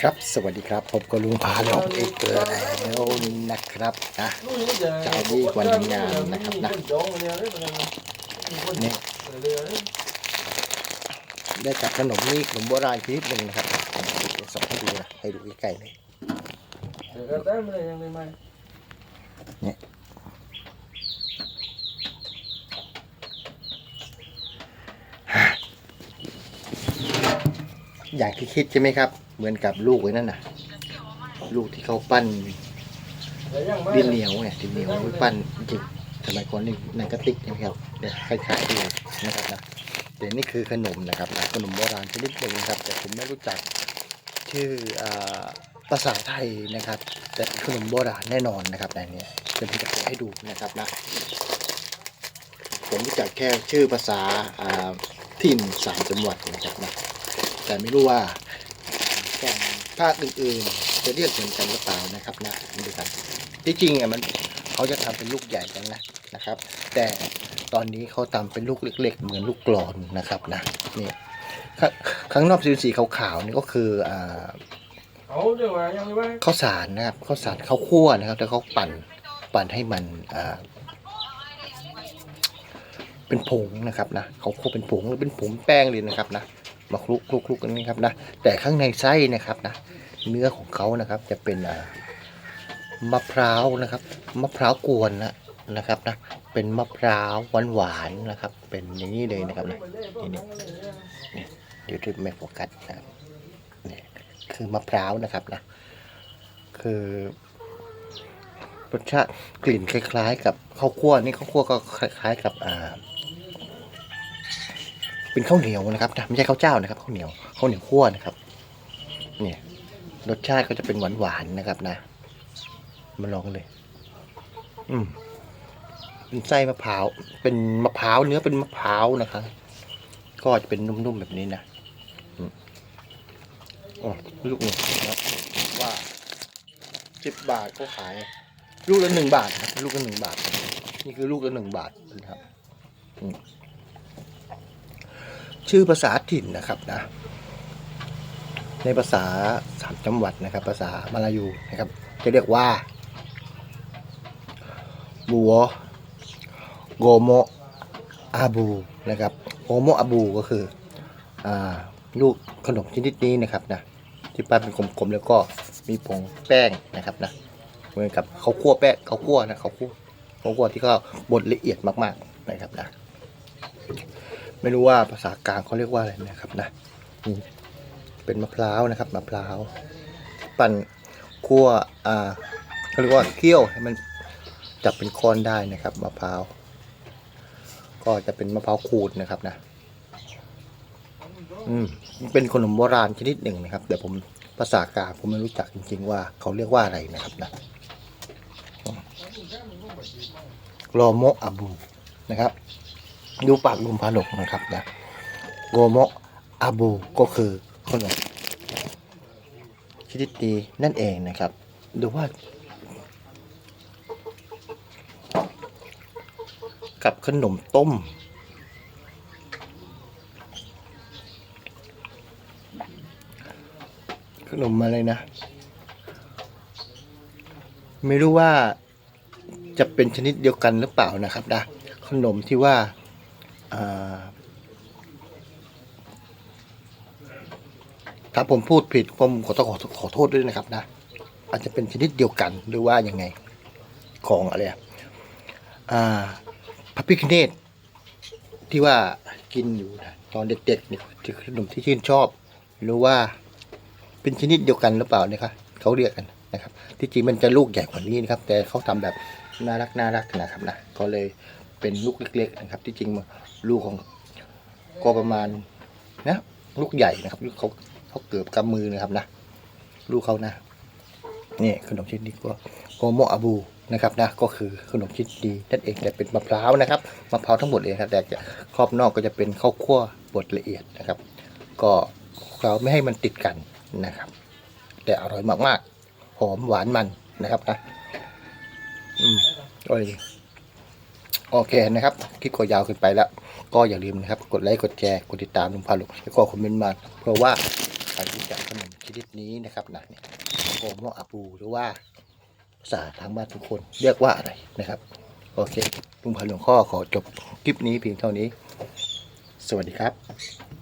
ครับสวัสดีครับผมก็ลุงพาลงเอกแล้วนะครับนะเจ้าดีกว่าทำงานนะครับนะนี่ได้จับขนมนี่ขนมโบราณชนิดหนึ่งนะครับเดี๋ยวส่งให้ดูนะให้ดูใกล้ๆเลยอย่างที่คิดใช่ไหมครับ เหมือนกับลูกไว้นั่นน่ะ ลูกที่เขาปั้นดินเหนียวไงดินเหนียวไว้ปั้นจริงสมัยก่อนนี่หนังกระติกใช่ไหมครับเนี่ยคล้ายๆดูนะครับนะแต่นี่คือขนมนะครับนะขนมโบราณชนิดหนึ่งนะครับ แต่ผมไม่รู้จักชื่ออภาษาไทยนะครับ แต่ขนมโบราณแน่นอนนะครับในนี้เป็นที่จะให้ดูนะครับนะผมรู้จักแค่ชื่อภาษาอ่าถิ่นสามจังหวัดนะครับนะแต่ไม่รู้ว่า ฝั่งภาคอื่นๆ จะเรียกเหมือนกันหรือเปล่านะครับนะดูกันที่จริงอะมันเขาจะทำเป็นลูกใหญ่กันนะนะครับ แต่ตอนนี้เขาทำเป็นลูกเล็ก ๆ เหมือนลูกกลอนนะครับนะนี่ข้างข้างนอกสีสีขาวๆนี่ก็คืออ่าข้าวสารนะครับข้าวสารข้าวคั่วนะครับแล้วเขาปั่นปั่นให้มันอ่าเป็นผงนะครับนะเขาคั่วเป็นผงหรือเป็นผงแป้งเลยนะครับนะ มาคลุกคลุกคลุกกันนะครับนะแต่ข้างในไส้นะครับนะเนื้อของเขานะครับจะเป็นมะพร้าวนะครับมะพร้าวกวนนะนะครับนะเป็นมะพร้าวหวานหวานๆนะครับ เป็นอย่างนี้เลยนะครับนะนี่นี่นี่เดี๋ยวที่ไม่โฟกัสนะนี่คือมะพร้าวนะครับนะคือรสชาติกลิ่นคล้าย ๆ กับข้าวคั่วนี่ข้าวคั่วก็คล้าย ๆ กับอ่า เป็นข้าวเหนียวนะครับนะไม่ใช่ข้าวเจ้านะครับข้าวเหนียวข้าวเหนียวคั่วนะครับ เนี่ยรสชาติก็จะเป็นหวานๆนะครับนะ มาลองเลย อืมเป็นไส้มะพร้าว เป็นมะพร้าวเนื้อเป็นมะพร้าวนะครับ ก็จะเป็นนุ่มๆแบบนี้นะอืมอ๋อลูกหนึ่งนะว่าสิบบาทก็ขาย ลูกละหนึ่งบาทครับ ลูกละหนึ่งบาท นี่คือลูกละหนึ่งบาทนะครับอืม ชื่อภาษาถิ่นนะครับนะ ในภาษาสามจังหวัดนะครับ ภาษามาลายูนะครับ จะเรียกว่าบัวโกโมอาบูนะครับโกโมอาบูก็คืออ่าลูกขนมชนิดนี้นะครับนะที่ปั้นเป็นกลมๆแล้วก็มีผงแป้งนะครับนะเหมือนกับเขาวคั่วแป้งเขาวคั่วนะเขาวคั่วเขาวคั่วที่เขาบดละเอียดมากๆนะครับนะ ไม่รู้ว่าภาษากลางเขาเรียกว่าอะไรนะครับนะนี่เป็นมะพร้าวนะครับมะพร้าวปั่นคั่วอ่าเขาเรียกว่าเคี่ยวให้มันจับเป็นก้อนได้นะครับมะพร้าวก็จะเป็นมะพร้าวขูดนะครับนะ อืมเป็นขนมโบราณชนิดหนึ่งนะครับ แต่ผมภาษากลางผมไม่รู้จักจริง ๆ ว่าเขาเรียกว่าอะไรนะครับนะโรโมอาบูนะครับ ดูปากลุมพาดกนะครับนะโกโมอาบูก็คือขนมชนิดนี้นั่นเองนะครับ ดูว่า กับขนมต้ม ขนมอะไรนะ ไม่รู้ว่าจะเป็นชนิดเดียวกันหรือเปล่านะครับนะขนมที่ว่า ถ้าผมพูดผิดผมขอต้องขอขอโทษด้วยนะครับนะ อาจจะเป็นชนิดเดียวกันหรือว่ายังไงของอะไรอ่าพระพิคเนตที่ว่ากินอยู่นะตอนเด็กๆนี่ที่ขนมที่ชื่นชอบ หรือว่าเป็นชนิดเดียวกันหรือเปล่านะครับเขาเรียกกันนะครับ ที่จริงมันจะลูกใหญ่กว่านี้นะครับ แต่เขาทำแบบน่ารักน่ารักนะครับนะก็เลย เป็นลูกเล็ก ๆ นะครับ ที่จริงลูกของก็ประมาณนะลูกใหญ่นะครับลูกเขาเขาเกือบกำมือนะครับนะ ลูกเขานะนี่ขนมชิ้นนี้ก็โกโมอาบูนะครับนะก็คือขนมชิ้นดีนั่นเองแต่เป็นมะพร้าวนะครับมะพร้าวทั้งหมดเลยครับแต่จะครอบนอกก็จะเป็นข้าวคั่วบดละเอียดนะครับ ก็เราไม่ให้มันติดกันนะครับ แต่อร่อยมากๆ หอมหวานมันนะครับนะอืมโอ้ย โอเคนะครับคลิปก็ยาวเกินไปแล้ว ก็อย่าลืมนะครับ กดไลค์กดแชร์กดติดตามลุงพาลุงแล้วก็คอมเมนต์มาเพราะว่าการู้จักขนมชนิดนี้นะครับนะเนี่ยโกโมอาปูหรือว่าภาษาทางบ้านทุกคนเรียกว่าอะไรนะครับ โอเคลุงพันหลวงข้อขอจบคลิปนี้เพียงเท่านี้ สวัสดีครับ